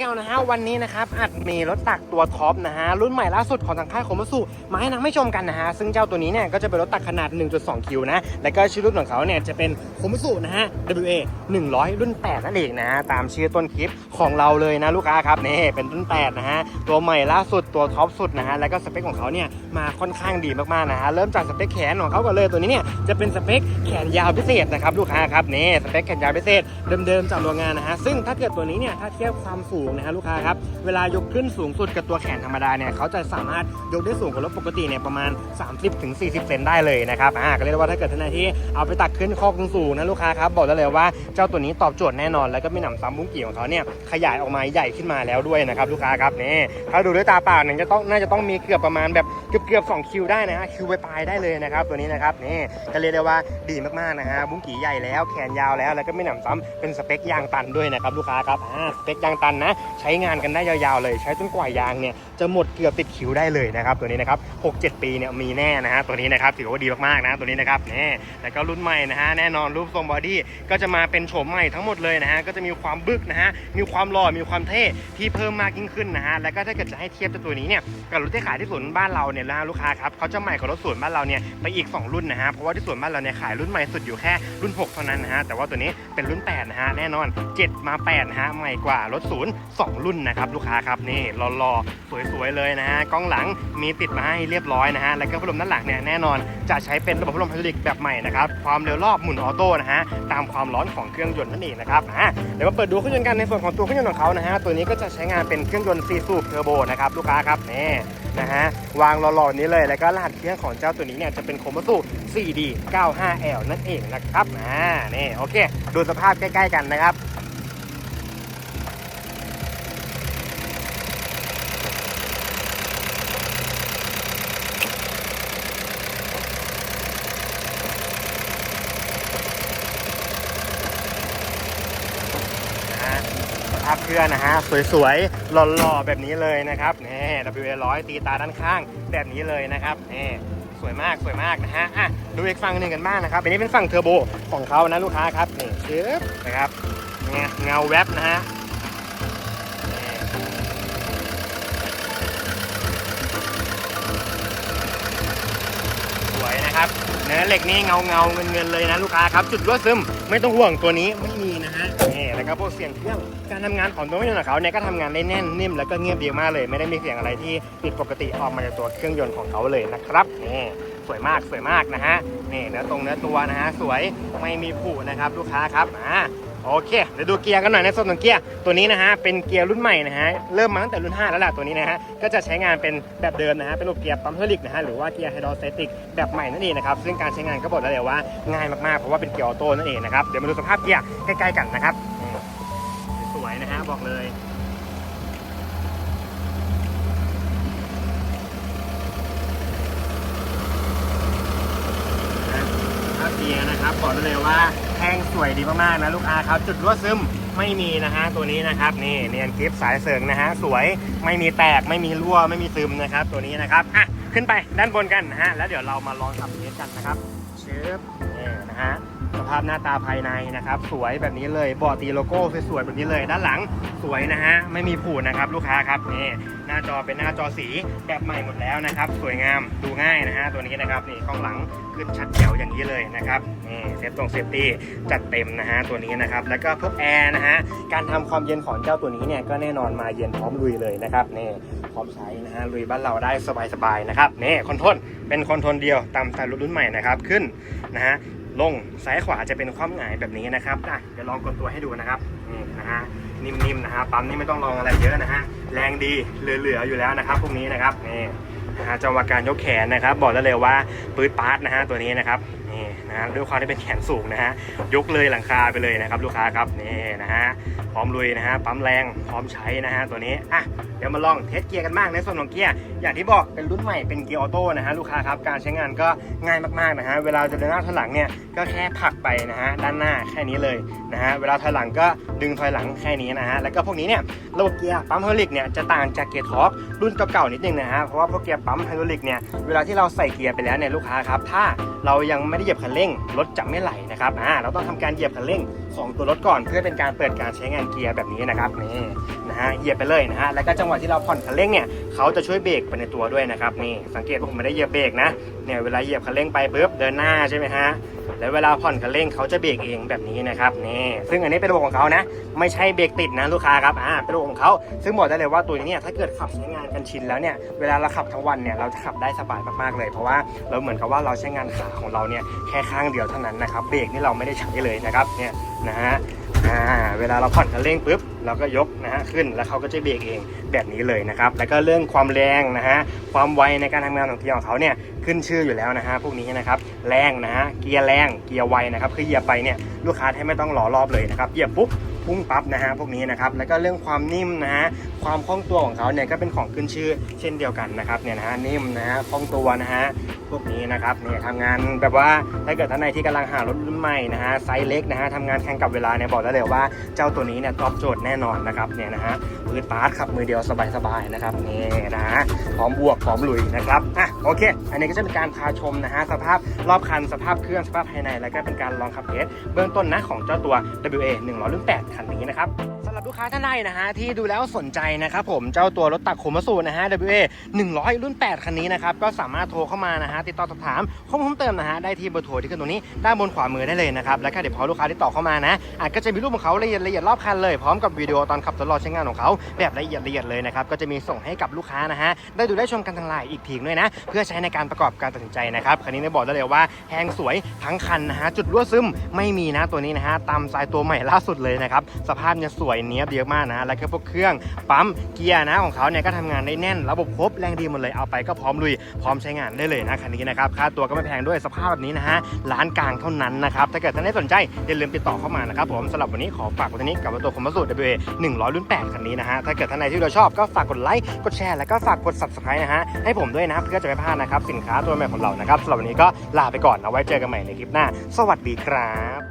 กันนะฮะวันนี้นะครับอาจมีรถตักตัวท็อปนะฮะรุ่นใหม่ล่าสุดของทางค่ายโคมัสุมาให้นักไม่ชมกันนะฮะซึ่งเจ้าตัวนี้เนี่ยก็จะเป็นรถตักขนาด 1.2 คิวนะแล้วก็ชื่อรุ่นของเขาเนี่ยจะเป็นโคมัสุนะฮะ WA 100 รุ่น 8 นั่นเองนะฮะตามชื่อต้นคลิปของเราเลยนะลูกค้าครับนี่เป็นรุ่น 8 นะฮะตัวใหม่ล่าสุดตัวท็อปสุดนะฮะแล้วก็สเปคของเขาเนี่ยมาค่อนข้างดีมากๆนะฮะเริ่มจากสเปคแขนของเขาก่อนเลยตัวนี้เนี่ยจะเป็นสเปคแขนยาวพิเศษนะครับลูกค้าครับนี่สเปคแขนยาวพิเศษเดิมๆจากโรงงานนะฮะซึ่งถ้าเกิดตัวนี้เนี่ยถ้าเทียบความสูงนะฮะลูกค้าครับ เวลายกขึ้นสูงสุดกับตัวแขนธรรมดาเนี่ยเขาจะสามารถยกได้สูงกว่ารถปกติเนี่ยประมาณ 30-40 เซนได้เลยนะครับอ่าก็เรียกว่าถ้าเกิดท่านใดที่เอาไปตักขึ้นคอกสูงนะลูกค้าครับบอกได้เลยว่าเจ้าตัวนี้ตอบโจทย์แน่นอน แล้วก็มีหนำซ้ำบุ้งกี่ของเขาเนี่ยขยายออกมาใหญ่ขึ้นมาแล้วด้วยนะครับลูกค้าครับนี่ถ้าดูด้วยตาเปล่าเนี่ยจะต้องน่าจะต้องมีเกือบประมาณแบบเกือบเกือบๆ2คิวได้นะฮะคิวไปปลายได้เลยนะครับตัวนี้นะครับนี่ก็เรียกได้ว่าดีมากๆนะฮะบุ้งกี่ใหญ่แล้วแขนยาวแล้วแล้วก็ไม่หนำซ้ำเป็นสเปคยางตันด้วยนะครับลูกค้าครับอ่าสเปคยางตันนะใช้งานกันได้ยาวๆเลย ใช้จนกว่ายางเนี่ยจะหมดเกือบติดคิวได้เลยนะครับตัวนี้นะครับ6-7 ปีเนี่ยมีแน่นะฮะตัวนี้นะครับถือว่าดีมากๆนะตัวนี้นะครับแน่แล้วก็รุ่นใหม่นะฮะแน่นอนรูปทรงบอดี้ก็จะมาเป็นโฉมใหม่ทั้งหมดเลยนะฮะก็จะมีความบึกนะฮะมีความหล่อมีความเท่ที่เพิ่มมากยิ่งขึ้นนะฮะแล้วก็ถ้าเกิดจะให้เทียบกับตัวนี้เนี่ยกับรถที่ขายที่ศูนบ้านเราเนี่ยนะลูกค้าครับเขาจะใหม่กว่ารถศูนบ้านเราเนี่ยไปอีก 2 รุ่นนะฮะเพราะว่าที่ศูนบ้านเราเนี่ยขายรุ่นใหม่สุดอยู่แค่รุ่น 6 เท่านั้นนะฮะแต่ว่าตัวนี้เป็นรุ่น8นะฮะแน่นอน 7 มา8นะฮะใหม่กว่ารถศูนย์2 รุ่นนะครับลูกค้าครับนี่หล่อๆสวยๆเลยนะฮะกล้องหลังมีติดมาให้เรียบร้อยนะฮะแล้วก็พัดลมด้านหลังเนี่ยแน่นอนจะใช้เป็นระบบพัดลมไฮดรอลิกแบบใหม่นะครับความเร็วรอบหมุนออโต้นะฮะตามความร้อนของเครื่องยนต์นั่นเองนะครับอะเดี๋ยวมาเปิดดูเครื่องยนต์กันในส่วนของตัวเครื่องยนต์ของเขานะฮะตัวนี้ก็จะใช้งานเป็นเครื่องยนต์4สูเทอร์โบนะครับลูกค้าครับนี่นะฮะวางหล่อๆนี้เลยแล้วก็รหัสเครื่องของเจ้าตัวนี้เนี่ยจะเป็นโคมัสุ 4D 95L นั่นเองนะครับอ่านี่โอเค ดูสภาพใกล้ ๆ กันนะครับ นะฮะ สภาพเครื่องนะฮะ สวยๆ หล่อๆ แบบนี้เลยนะครับนี่ WA 100 ตีตาด้านข้างแบบนี้เลยนะครับนี่สวยมากสวยมากนะฮะอะดูอีกฝั่งหนึ่งกันบ้างนะครับอันนี้เป็นฝั่งเทอร์โบของเขานะลูกค้าครับนี่ชึบนะครับเงาแวบนะฮะนี่สวย นะครับเนื้อเหล็กนี่เงาเงาเงินเงินเลยนะลูกค้าครับ จุดรั่วซึมไม่ต้องห่วงตัวนี้ไม่มีนะฮะนี่แล้วก็พวกเสียงเครื่องการทำงานของตัวเครื่องยนต์ของเขาเนี่ยก็ทำงานได้แน่นนิ่มแล้วก็เงียบดีมากเลย ไม่ได้มีเสียงอะไรที่ผิดปกติออกมาจากตัวเครื่องยนต์ของเขาเลยนะครับนี่สวยมากสวยมากนะฮะนี่เนื้อตรงเนื้อตัวนะฮะสวยไม่มีผุนะครับลูกค้าครับอ่า โอเคเดี๋ยวดูเกียร์กันหน่อยในส่วนของเกียร์ตัวนี้นะฮะเป็นเกียร์รุ่นใหม่นะฮะเริ่มมาตั้งแต่รุ่น 5 แล้วแหละตัวนี้นะฮะก็จะใช้งานเป็นแบบเดิมนะฮะเป็นระบบเกียร์ปั๊มเทอร์ลิกนะฮะหรือว่าเกียร์ไฮดรอสเตติกแบบใหม่นั่นเองนะครับซึ่งการใช้งานก็บอกได้เลยว่าง่ายมากๆเพราะว่าเป็นเกียร์ออโต้นั่นเองนะครับเดี๋ยวมาดูสภาพเกียร์ใกล้ๆกันนะครับสวยนะฮะบอกเลยเกียร์นะครับบอกได้เลยว่า แทงสวยดีมากๆนะลูกค้าครับจุดรั่วซึมไม่มีนะฮะตัวนี้นะครับนี่เนียนกริฟสายเสริงนะฮะสวยไม่มีแตกไม่มีรั่วไม่มีซึมนะครับ ตัวนี้นะครับอะขึ้นไปด้านบนกันนะฮะแล้วเดี๋ยวเรามาลองขับเทสกันนะครับเชิบนี่นะฮะ สภาพหน้าตาภายในนะครับ สวยแบบนี้เลยบอร์ดตีโลโก้สวยๆแบบนี้เลย ด้านหลังสวยนะฮะไม่มีผูนะครับลูกค้าครับนี่หน้าจอเป็นหน้าจอสีแบบใหม่หมดแล้วนะครับ สวยงามดูง่ายนะฮะตัวนี้นะครับนี่กล้องหลังขึ้นชัดแจ๋วอย่างนี้เลยนะครับนี่เซฟตรงเซฟตี้จัดเต็มนะฮะตัวนี้นะครับแล้วก็พวกแอร์นะฮะการทำความเย็นของเจ้าตัวนี้เนี่ยก็แน่นอนมาเย็นพร้อมลุยเลยนะครับนี่พร้อมใช้นะฮะลุยบ้านเราได้สบายๆนะครับนี่คอนโทรลเป็นคอนโทรลเดียวตามสไตล์รถรุ่นใหม่นะครับขึ้นนะฮะ ลงซ้ายขวาจะเป็นความหงายแบบนี้นะครับอะเดี๋ยวลองกดตัวให้ดูนะครับนี่นะฮะนิ่มๆนะฮะปั๊มนี่ไม่ต้องลองอะไรเยอะนะฮะแรงดีเหลือๆอยู่แล้วนะครับพวกนี้นะครับนี่นะฮะจังหวะการยกแขนนะครับ บอกได้เลยว่าปืดปาร์ตนะฮะตัวนี้นะครับ นะด้วยความที่เป็นแขนสูงนะฮะยกเลยหลังคาไปเลยนะครับลูกค้าครับนี่นะฮะพร้อมลุยนะฮะปั๊มแรงพร้อมใช้นะฮะตัวนี้อะเดี๋ยวมาลองเทสเกียร์กันบ้างในส่วนของเกียร์อย่างที่บอกเป็นรุ่นใหม่เป็นเกียร์ออโต้นะฮะลูกค้าครับการใช้งานก็ง่ายมากๆนะฮะเวลาจะเดินหน้าถอยหลังเนี่ยก็แค่ผลักไปนะฮะด้านหน้าแค่นี้เลยนะฮะเวลาถอยหลังก็ดึงถอยหลังแค่นี้นะฮะแล้วก็พวกนี้เนี่ยระบบเกียร์ปั๊มไฮดรอลิกเนี่ยจะต่างจากเกียร์ทอร์กรุ่นเก่าๆนิดนึงนะฮะเพราะว่าพวกเกียร์ปั๊มไฮดรอลิกเนี่ยเวลาที่เราใส่เกียร์ไปแล้วเนี่ยลูกค้าครับถ้าเรายังไม่ได้เหยียบคันเร่งรถจะไม่ไหลนะครับอ่าเราต้องทำการเหยียบคันเร่งของตัวรถก่อน เพื่อเป็นการเปิดการใช้งานเกียร์แบบนี้นะครับนี่นะฮะเหยียบไปเลยนะฮะแล้วก็จังหวะที่เราผ่อนคันเร่งเนี่ย เขาจะช่วยเบรกไปในตัวด้วยนะครับนี่สังเกตว่าผมไม่ได้เหยียบเบรกนะเนี่ยเวลาเหยียบคันเร่งไปปุ๊บเดินหน้าใช่ไหมฮะแล้วเวลาผ่อนคันเร่งเขาจะเบรกเองแบบนี้นะครับนี่ซึ่งอันนี้เป็นระบบของเขานะไม่ใช่เบรกติดนะลูกค้าครับอ่าเป็นระบบของเขาซึ่งบอกได้เลยว่าตัวนี้เนี่ยถ้าเกิดขับใช้งานกันชินแล้วเนี่ยเวลาเราขับทั้งวันเนี่ยเราจะขับได้สบายมากๆเลย เพราะว่าเราเหมือนกับว่าเราใช้งานขาของเราเนี่ยแค่ข้างเดียวเท่านั้นนะครับเบรกนี่เราไม่ได้ใช้เลยนะครับเนี่ยนะฮะ อ่าเวลาเราผ่อนคันเร่งปุ๊บเราก็ยกนะฮะขึ้นแล้วเขาก็จะเบรกเองแบบนี้เลยนะครับแล้วก็เรื่องความแรงนะฮะความไวในการทำงานของเกียร์ของเขาเนี่ยขึ้นชื่ออยู่แล้วนะฮะพวกนี้นะครับแรงนะฮะเกียร์แรงเกียร์ไวนะครับคือเหยียบไปเนี่ยลูกค้าแทบไม่ต้องรอรอบเลยนะครับเหยียบปุ๊บพุ่งปั๊บนะฮะพวกนี้นะครับแล้วก็เรื่องความนิ่มนะฮะความคล่องตัวของเขาเนี่ยก็เป็นของขึ้นชื่อเช่นเดียวกันนะครับเนี่ยนะฮะนิ่มนะฮะคล่องตัวนะฮะ พวกนี้นะครับเนี่ยทำงานแบบว่าถ้าเกิดท่านใดที่กำลังหารถรุ่นใหม่นะฮะไซส์เล็กนะฮะทำงานแข่งกับเวลาเนี่ยบอกได้เลยว่าเจ้าตัวนี้เนี่ยตอบโจทย์แน่นอนนะครับเนี่ยนะฮะมือปาร์ตขับมือเดียวสบายๆนะครับนี่นะฮะพร้อมบวกพร้อมลุยนะครับอะโอเค อันนี้ก็จะเป็นการพาชมนะฮะสภาพรอบคันสภาพเครื่องสภาพภายใน แล้วก็เป็นการลองขับเทสเบื้องต้นนะของเจ้าตัว WA 100รุ่น8คันนี้นะครับสำหรับลูกค้าท่านใดนะฮะที่ดูแล้วสนใจนะครับผมเจ้าตัวรถตักโคมสูนะฮะ WA 100 รุ่น 8 คันนี้นะครับก็สามารถโทรเข้ามานะฮะติดต่อสอบถามข้อมูลเพิ่มเติมนะฮะได้ที่เบอร์โทรที่ขึ้นตรงนี้ด้านบนขวามือได้เลยนะครับแล้วก็เดี๋ยวพอลูกค้าติดต่อเข้ามานะอาจก็จะมีรูปของเขาละเอียดละเอียดรอบคันเลยพร้อมกับวิดีโอตอนขับทดลองใช้งานของเขาแบบละเอียดละเอียดเลยนะครับก็จะมีส่งให้กับลูกค้านะฮะได้ดูได้ชมกันทางไลน์อีกทีด้วยนะ เพื่อใช้ในการประกอบการตัดสินใจนะครับคันนี้เนี่ยบอกได้เลยว่าแหงสวยทั้งคันนะฮะจุดรั่วซึมไม่มีนะตัวนี้นะฮะตามสายตัวใหม่ล่าสุดเลยนะครับสภาพเนี่ยสวยเนี้ยบเยอะมากนะแล้วก็พวกเครื่องปั๊มเกียร์นะของเขาเนี่ยก็ทำงานได้แน่น ระบบครบแรงดีหมดเลยเอาไปก็พร้อมลุยพร้อมใช้งานได้เลยนะคันนี้นะครับค่าตัวก็ไม่แพงด้วยสภาพแบบนี้นะฮะร้านกลางเท่านั้นนะครับถ้าเกิดท่านได้สนใจอย่าลืมติดต่อเข้ามานะครับผมสำหรับวันนี้ขอฝากไว้เท่านี้กับตัวคอมมาสู WA 100รุ่น8คันนี้นะฮะถ้าเกิดท่านใดที่เราชอบก็ฝากกดไลค์กดแชร์แล้วก็ฝากกด subscribe นะฮะให้ผมด้วยนะเพื่อจะไม่พลาดนะครับสินค้าตัวใหม่ของเรานะครับสำหรับวันนี้ก็ลาไปก่อนเอาไว้เจอกันใหม่ในคลิปหน้า สวัสดีครับ